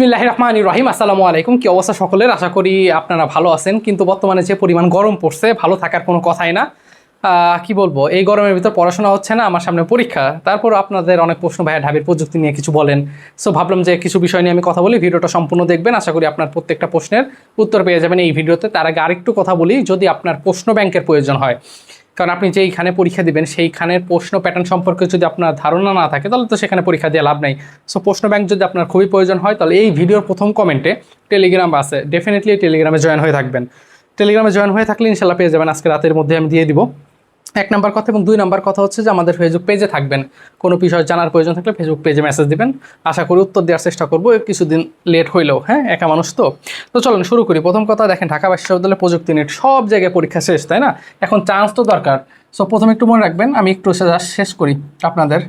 বিসমিল্লাহ রহমান রহিম আসসালামু আলাইকুম। কি অবস্থা সকলের? আশা করি আপনারা ভালো আছেন। কিন্তু বর্তমানে যে পরিমাণ গরম পড়ছে, ভালো থাকার কোনো কথাই না। কি বলব? এই গরমের ভিতর পড়াশোনা হচ্ছে না, আমার সামনে পরীক্ষা। তারপর আপনাদের অনেক প্রশ্ন ভাইয়া ঢাবির প্রযুক্তি নিয়ে কিছু বলেন। সো ভাবলাম যে কিছু বিষয় নিয়ে আমি কথা বলি, ভিডিওটা সম্পূর্ণ দেখবেন। আশা করি আপনার প্রত্যেকটা প্রশ্নের উত্তর পেয়ে যাবেন এই ভিডিওতে। তার আগে আরেকটু কথা বলি, যদি আপনার প্রশ্ন ব্যাংকের প্রয়োজন হয়। কারণ আপনি যেইখানে পরীক্ষা দিবেন সেইখানের প্রশ্ন প্যাটার্ন সম্পর্কে যদি আপনার ধারণা না থাকে, তাহলে তো সেখানে পরীক্ষা দিয়ে লাভ নেই। সো প্রশ্ন ব্যাংক যদি আপনার খুবই প্রয়োজন হয়, তাহলে এই ভিডিওর প্রথম কমেন্টে টেলিগ্রাম আছে। ডেফিনেটলি টেলিগ্রামে জয়েন হয়ে থাকবেন। টেলিগ্রামে জয়েন হয়ে থাকলে ইনশাল্লাহ পেয়ে যাবেন। আজকে রাতের মধ্যে আমি দিয়ে দিব। এক নাম্বার কথা এবং দুই নাম্বার কথা হচ্ছে যে আমাদের ফেসবুক পেজে থাকবেন। কোনো বিষয় জানার প্রয়োজন থাকলে ফেসবুক পেজে মেসেজ দিবেন। আশা করি উত্তর দেওয়ার চেষ্টা করব। কিছুদিন লেট হইলেও হ্যাঁ একা মানুষ তো। তো চলুন, শুরু করি। প্রথম কথা, দেখেন, ঢাকা বিশ্ববিদ্যালয়ে প্রযুক্তি নেট সব জায়গায় পরীক্ষা শেষ, তাই না? এখন চান্স তো দরকার। সো প্রথমে একটু মনে রাখবেন, আমি একটু শেষ করি আপনাদের।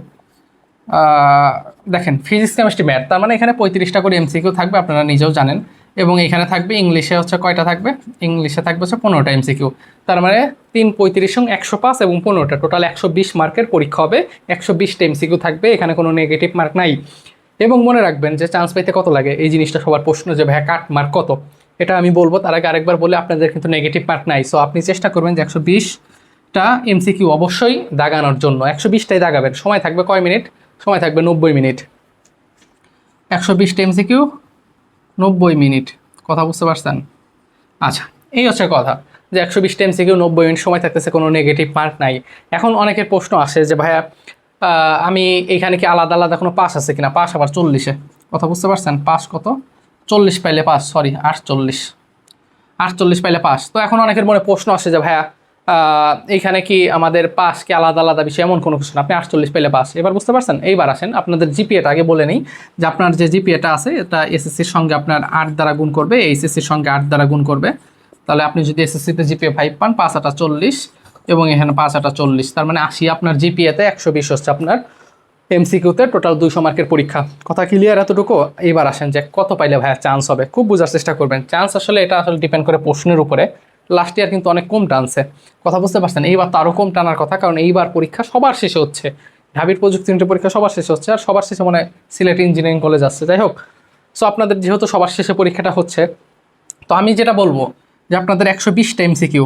দেখেন ফিজিক্স কেমিস্ট্রি ম্যাথ তার মানে এখানে পঁয়ত্রিশটা করে এমসিকিউ থাকবে, আপনারা নিজেও জানেন। এবং এখানে থাকবে ইংলিশে হচ্ছে কয়টা থাকবে? ইংলিশে থাকবে হচ্ছে পনেরোটা এমসিকিউ তার মানে তিন, পঁয়ত্রিশ সঙ্গে একশো পাঁচ এবং পনেরোটা। টোটাল একশো বিশ মার্কের পরীক্ষা হবে। একশো বিশটা এমসিকিউ থাকবে। এখানে কোনো নেগেটিভ মার্ক নাই। এবং মনে রাখবেন যে চান্স পেতে কত লাগে? এই জিনিসটা সবার প্রশ্ন যে, ভাই, কাট মার্ক কত? এটা আমি বলব। তার আগে আরেকবার বলে আপনাদের কিন্তু নেগেটিভ মার্ক নাই। সো আপনি চেষ্টা করবেন যে একশো বিশটা এমসিকিউ অবশ্যই দাগানোর জন্য। একশো বিশটাই দাগাবেন। সময় থাকবে কয় মিনিট? সময় থাকবে নব্বই মিনিট। একশো বিশটা এমসিকিউ নব্বই মিনিট। কথা বুঝতে পারছেন? আচ্ছা এই হচ্ছে কথা যে একশো বিশটা এমসিকিউ নব্বই মিনিট সময় থাকতেছে, কোনো নেগেটিভ মার্ক নাই। এখন অনেকের প্রশ্ন আসে যে, ভাইয়া আমি এখানে কি আলাদা আলাদা কোনো পাস আছে কিনা? পাস আবার চল্লিশে। কথা বুঝতে পারছেন? পাস কত? চল্লিশ পাইলে পাস সরি আটচল্লিশ। আটচল্লিশ পাইলে পাস তো এখন অনেকের মনে প্রশ্ন আসে যে, ভাইয়া আহ, এইখানে কি আমাদের পাস কি আলাদা আলাদা বিষয় এমন কোনো কিছু না? আপনি আটচল্লিশ পেলে পাস। এবার বুঝতে পারছেন? এইবার আসেন আপনাদের জিপিএটা আগে বলে নিই। যে আপনার যে জিপিএটা আছে এটা এসএসসির সঙ্গে আপনার আট দ্বারা গুণ করবে এইচএসসির সঙ্গে আট দ্বারা গুণ করবে। তাহলে আপনি যদি এসএসসিতে জিপিএ ফাইভ পান পাঁচ আটা চল্লিশ এবং এখানে পাঁচ আটা চল্লিশ তার মানে আশি আপনার জিপিএতে একশো বিশ হচ্ছে আপনার এমসিকিউতে টোটাল দুইশো মার্কের পরীক্ষা। কথা ক্লিয়ার এতটুকু? এইবার আসেন যে কত পাইলে ভাইয়া চান্স হবে? খুব বোঝার চেষ্টা করবেন। চান্স আসলে এটা আসলে ডিপেন্ড করে প্রশ্নের উপরে। লাস্ট ইয়ার কিন্তু অনেক কম টানছে। কথা বুঝতে পারছেন? এইবার তো আরও কম টানার কথা, কারণ এইবার পরীক্ষা সবার শেষে হচ্ছে। ঢাবির প্রযুক্তি ইউনিটের পরীক্ষা সবার শেষে হচ্ছে, আর সবার শেষে মানে সিলেট ইঞ্জিনিয়ারিং কলেজ আসছে। যাই হোক সো আপনাদের যেহেতু সবার শেষে পরীক্ষাটা হচ্ছে, তো আমি যেটা বলব যে আপনাদের একশো বিশটা এমসিকিউ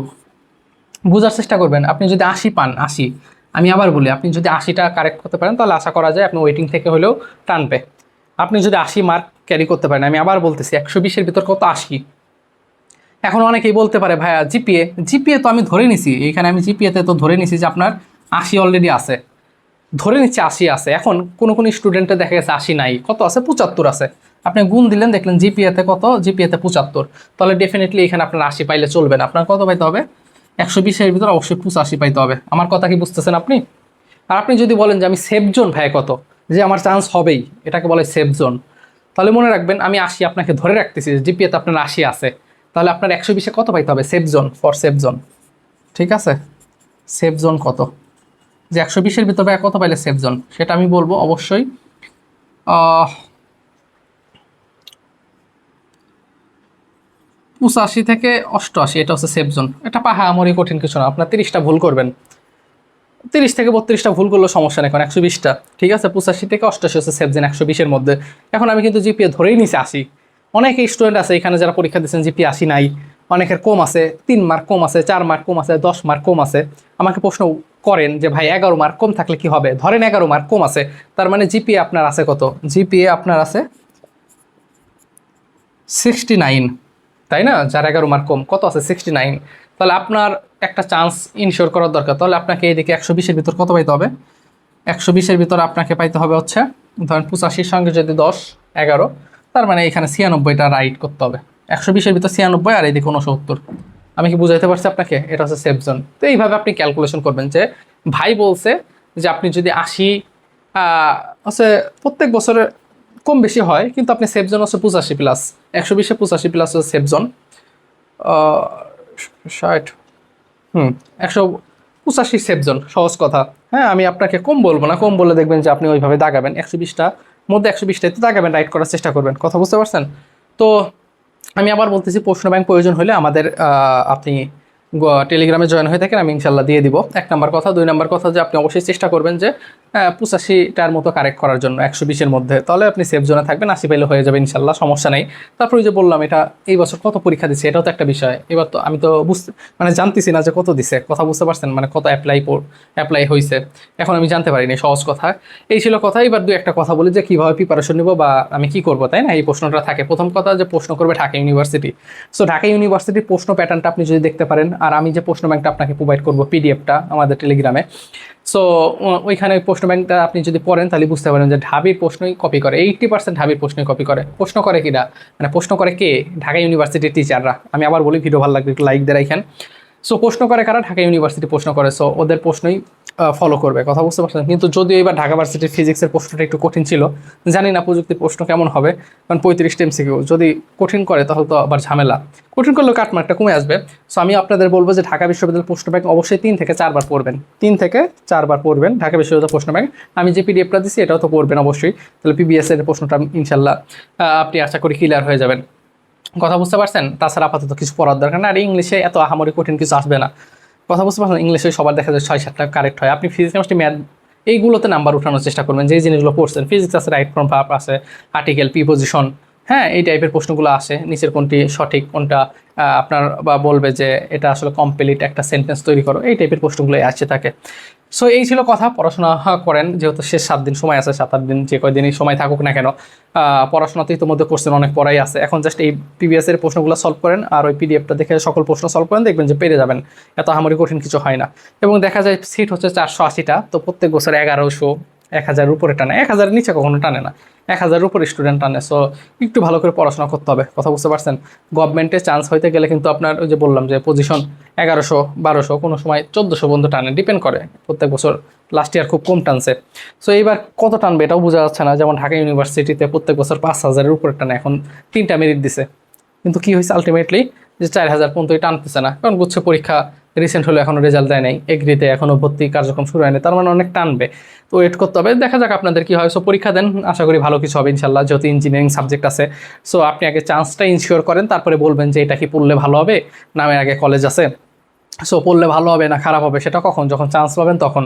বোঝার চেষ্টা করবেন। আপনি যদি আশি পান, আশি, আমি আবার বলি, আপনি যদি আশিটা কারেক্ট করতে পারেন, তাহলে আশা করা যায় আপনি ওয়েটিং থেকে হলেও টানবে। আপনি যদি আশি মার্ক ক্যারি করতে পারেন, আমি আবার বলতেছি, একশো বিশের ভিতর কত আশি? এখন অনেকেই বলতে পারে, ভাইয়া জিপিএ জিপিএ তো আমি ধরে নিছি। এইখানে আমি জিপিএতে তো ধরে নিছি যে আপনার আশি অলরেডি আছে। ধরে নিচ্ছে আশি আছে। এখন কোনো কোনো স্টুডেন্টে দেখা গেছে আশি নাই। কত আছে? পঁচাত্তর আছে। আপনি গুণ দিলেন, দেখলেন জিপিএতে কত? জিপিএতে পঁচাত্তর। তাহলে ডেফিনেটলি এখানে আপনার আশি পাইলে চলবে না। আপনার কত পাইতে হবে? একশো বিশের ভিতরে অবশ্যই পঁচাশি পাইতে হবে। আমার কথা কি বুঝতেছেন আপনি? আর আপনি যদি বলেন যে আমি সেফ জোন ভাই কত? যে আমার চান্স হবেই। এটাকে বলে সেফ জোন তাহলে মনে রাখবেন, আমি আশি আপনাকে ধরে রাখতেছি জিপিএতে আপনার আশি আছে। তাহলে আপনার একশো বিশে কত পাইতে হবে? Safe zone for safe zone ঠিক আছে? সেফ জোন কত? যে একশো বিশের ভিতরে কত পাইলে সেফ জোন সেটা আমি বলব অবশ্যই। পঁচাশি থেকে অষ্টআশি, এটা হচ্ছে সেফ জোন এটা পাহাড়ি কঠিন কিছু না, আপনার তিরিশটা ভুল করবেন। তিরিশ থেকে বত্রিশটা ভুল করলেও সমস্যা নেই এখন একশো বিশটা। ঠিক আছে? পঁচাশি থেকে অষ্টআশি হচ্ছে সেফ জোন একশো বিশের মধ্যে। এখন আমি কিন্তু জিপিএ ধরেই নিছি আশি অনেক স্টুডেন্ট আছে এখানে যারা পরীক্ষা দিচ্ছেন জিপি আসি নাই, অনেকের কম আছে, তিন মার্ক কম আছে, চার মার্ক কম আছে, দশ মার্ক কম আছে। আমাকে প্রশ্ন করেন যে, ভাই, এগারো মার্ক কম থাকলে কি হবে? ধরেন এগারো মার্ক কম আছে, তার মানে জিপিএ আপনার আছে কত? জিপিএ আপনার আছে সিক্সটি নাইন তাই না? যার এগারো মার্ক কম, কত আছে? সিক্সটি নাইন তাহলে আপনার একটা চান্স ইনশিওর করার দরকার। তাহলে আপনাকে এইদিকে একশো বিশের ভিতর কত পাইতে হবে? একশো বিশের ভিতর আপনাকে পাইতে হবে হচ্ছে, ধরেন পঁচাশির সঙ্গে যদি দশ, এগারো তার মানে এখানে ছিয়ানব্বইটা রাইট করতে হবে। একশো বিশের ভিতর ছিয়ানব্বই আর এইদিকে উনসত্তর আমি কি বুঝাইতে পারছি আপনাকে? এটা হচ্ছে সেফ জোন তো এইভাবে আপনি ক্যালকুলেশন করবেন যে ভাই বলছে যে আপনি যদি আশি হচ্ছে প্রত্যেক বছরে কম বেশি হয়, কিন্তু আপনি সেফ জোন হচ্ছে পঁচাশি প্লাস একশো বিশে পঁচাশি প্লাস হচ্ছে সেফ জোন ষাট, হুম, একশো পঁচাশি সেফ জোন সহজ কথা। হ্যাঁ আমি আপনাকে কম বলব না। কম বলে দেখবেন যে আপনি ওইভাবে দাগাবেন। একশো বিশটা মধ্যে একশো বিশটাতে তাকাবেন রাইট করার চেষ্টা করবেন। কথা বুঝতে পারছেন? তো আমি আবার বলতেছি, প্রশ্ন ব্যাংক প্রয়োজন হলে আমাদের আপনি টেলিগ্রামে জয়েন হয়ে থাকেন, আমি ইনশাল্লাহ দিয়ে দিব। এক নম্বর কথা। দুই নম্বর কথা যে আপনি অবশ্যই চেষ্টা করবেন যে পঁচাশিটার মতো কারেক্ট করার জন্য, একশো বিশের মধ্যে। তাহলে আপনি সেফ জোনে থাকবেন, আশি পাইলে হয়ে যাবে ইনশাল্লাহ, সমস্যা নেই। তারপরে যে বললাম, এটা এই বছর কত পরীক্ষা দিচ্ছে এটাও তো একটা বিষয়। এবার তো আমি তো বুঝতে মানে জানতেছি না যে কত দিছে, কথা বুঝতে পারছেন মানে কত অ্যাপ্লাই অ্যাপ্লাই হয়েছে এখন আমি জানতে পারিনি, সহজ কথা। এই ছিল কথা, এবার দু একটা কথা বলি যে, কীভাবে প্রিপারেশন নিব বা আমি কি করব, তাই না? এই প্রশ্নটা থাকে। প্রথম কথা যে প্রশ্ন করবে ঢাকা ইউনিভার্সিটি সো ঢাকা ইউনিভার্সিটির প্রশ্ন প্যাটার্নটা আপনি যদি দেখতে পারেন আর আমি যে প্রশ্ন ব্যাংকটা আপনাকে প্রোভাইড করব পিডিএফটা আমাদের টেলিগ্রামে সো ওইখানে ওই প্রশ্ন ব্যাংকটা আপনি যদি পড়েন তাহলে বুঝতে পারেন যে ঢাবির প্রশ্নই কপি করে। এইটটি পার্সেন্ট ঢাবির প্রশ্নই কপি করে। প্রশ্ন করে কিনা মানে প্রশ্ন করে কে? ঢাকা ইউনিভার্সিটির টিচাররা আমি আবার বলি ভিডিও ভালো লাগবে একটু লাইক দেয় রাখেন সো প্রশ্ন করে কারা? ঢাকা ইউনিভার্সিটি প্রশ্ন করে। সো ওদের প্রশ্নই ফলো করবে, কথা বুঝতে পারছেন? কিন্তু যদিও এবার ঢাকা ভার্সিটির ফিজিক্সের প্রশ্নটা একটু কঠিন ছিল, জানি না প্রযুক্তির প্রশ্ন কেমন হবে, কারণ পঁয়ত্রিশটা এমসিকিউ যদি কঠিন করে তাহলে তো আবার ঝামেলা। কঠিন করলেও কাটমার্কটা কমে আসবে। সো আমি আপনাদের বলব যে ঢাকা বিশ্ববিদ্যালয়ের প্রশ্ন ব্যাংক অবশ্যই তিন থেকে চারবার পড়বেন। তিন থেকে চারবার পড়বেন ঢাকা বিশ্ববিদ্যালয় প্রশ্ন ব্যাংক আমি যে পিডিএফটা দিচ্ছি এটাও তো পড়বেন অবশ্যই। তাহলে পিবিএস এর প্রশ্নটা ইনশাল্লাহ আপনি আশা করি ক্লিয়ার হয়ে যাবেন। কথা বুঝতে পারছেন? তাছাড়া আপাতত কিছু পড়ার দরকার না। আর ইংলিশে এত আহামরি কঠিন কিছু আসবে না। কথা বুঝতে পারছেন ইংলিশে সবার দেখা যায় ছয় সাতটা কারেক্ট হয়। আপনি ফিজিক্স কেমিস্ট্রি ম্যাথ এইগুলোতে নাম্বার উঠানোর চেষ্টা করবেন। যে জিনিসগুলো পড়ছেন ফিজিক্স আছে রাইট ফ্রম পাপ আছে আর্টিকেল প্রিপোজিশন হ্যাঁ এই টাইপের প্রশ্নগুলো আসে। নিচের কোনটি সঠিক কোনটা আপনার বা বলবে যে এটা আসলে কমপ্লিট একটা সেন্টেন্স তৈরি করো। এই টাইপের প্রশ্নগুলোই আসছে থাকে। সো এই ছিল কথা। পড়াশোনা করেন যেহেতু শেষ সাত দিন সময় আছে সাত আট দিন যে কয়দিনই সময় থাকুক না কেন আহ, পড়াশোনা তো ইতিমধ্যে করছেন অনেক পড়াই আছে। এখন জাস্ট এই পিবিএস এর প্রশ্নগুলো সলভ করেন আর ওই পিডিএফটা দেখে সকল প্রশ্ন সলভ করেন দেখবেন যে পেরে যাবেন। এত আহামরি কঠিন কিছু হয় না। এবং দেখা যায় সিট হচ্ছে চারশো আশিটা তো প্রত্যেক বছর এগারোশো এক হাজারের উপরে টানে। এক হাজারের নিচে কখনো টানে না। এক হাজারের উপরে স্টুডেন্ট টানে। সো একটু ভালো করে পড়াশোনা করতে হবে। কথা বুঝতে পারছেন? গভর্নমেন্টে চান্স হইতে গেলে কিন্তু আপনার ওই যে বললাম যে পজিশন এগারোশো, বারোশো, কোনো সময় চোদ্দোশো পর্যন্ত টানে। ডিপেন্ড করে। প্রত্যেক বছর লাস্ট ইয়ার খুব কম টানছে। সো এইবার কত টানবে এটাও বোঝা যাচ্ছে না। যেমন ঢাকা ইউনিভার্সিটিতে প্রত্যেক বছর পাঁচ হাজারের উপরে টানে। এখন তিনটা মেরিট দিছে। কিন্তু কি হয়েছে আলটিমেটলি যে চার হাজার পর্যন্তই টানতেছে না। কারণ গুচ্ছে পরীক্ষা রিসেন্ট হলে এখনও রেজাল্ট দেয় নাই এগ্রিতে এখনও ভর্তি কার্যক্রম শুরু হয়নি, তার মানে অনেক টানবে। তো ওয়েট করতে হবে, দেখা যাক আপনাদের কি হয়। সো পরীক্ষা দেন, আশা করি ভালো কিছু হবে ইনশাল্লাহ, যেহেতু ইঞ্জিনিয়ারিং সাবজেক্ট আছে। সো আপনি আগে চান্সটা ইনশিওর করেন, তারপরে বলবেন যে এটা কি পড়লে ভালো হবে, নামের আগে কলেজ আছে। সো পড়লে ভালো হবে না, খারাপ হবে, সেটা কখন? যখন চান্স পাবেন তখন।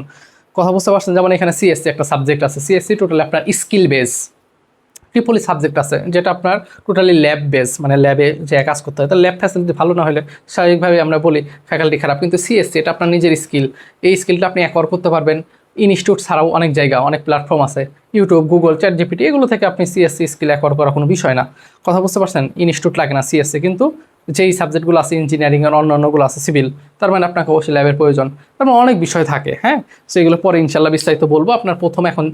কথা বুঝতে পারছেন? যেমন এখানে সিএসসি একটা সাবজেক্ট আছে। সিএসসি টোটাল আপনার স্কিল বেস ট্রিপলি সাবজেক্ট আছে, যেটা আপনার টোটালি ল্যাব বেস মানে ল্যাবে যে কাজ করতে হয়। তো ল্যাব ফ্যাসিলিটি ভালো না হলে স্বাভাবিকভাবে আমরা বলি ফ্যাকাল্টি খারাপ, কিন্তু সিএসসি এটা আপনার নিজের স্কিল এই স্কিলটা আপনি অ্যাকোয়ার করতে পারবেন। ইনস্টিটিউট ছাড়াও অনেক জায়গা, অনেক প্ল্যাটফর্ম আছে। ইউটিউব গুগল চ্যাট জিপিটি এগুলো থেকে আপনি সিএসসি স্কিল অ্যাকোয়ার করার কোনো বিষয় না। কথা বুঝতে পারছেন? ইনস্টিটিউট লাগে না সিএসসি কিন্তু যেই সাবজেক্টগুলো আছে ইঞ্জিনিয়ারিং এর অন্যান্যগুলো আছে সিভিল তার মানে আপনাকে অবশ্যই ল্যাবের প্রয়োজন। তার মানে অনেক বিষয় থাকে হ্যাঁ? সো এগুলো পরে ইনশাল্লাহ বিস্তারিত বলব। আপনার প্রথম এখন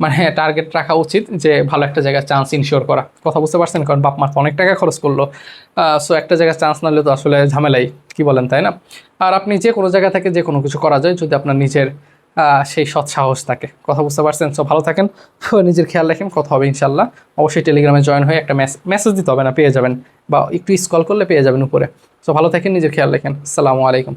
মানে টার্গেট রাখা উচিত যে ভালো একটা জায়গায় চান্স ইনশিওর করা। কথা বুঝতে পারছেন? কারণ বাপ মা তো অনেক টাকা খরচ করল। সো একটা জায়গায় চান্স না তো আসলে ঝামেলাই, কি বলেন, তাই না? আর আপনি যে কোনো জায়গা থেকে যে কোনো কিছু করা যায় যদি আপনার নিজের সেই সৎ সাহস থাকে। কথা বুঝতে পারছেন? সো ভালো থাকেন। নিজের খেয়াল রাখেন। কথা হবে ইনশাল্লাহ। অবশ্যই টেলিগ্রামে জয়েন হয়ে একটা মেসেজ দিতে হবে না, পেয়ে যাবেন। বা একটু স্কল করলে পেয়ে যাবেন উপরে। সো ভালো থাকেন, নিজের খেয়াল রাখেন। আসসালামু আলাইকুম।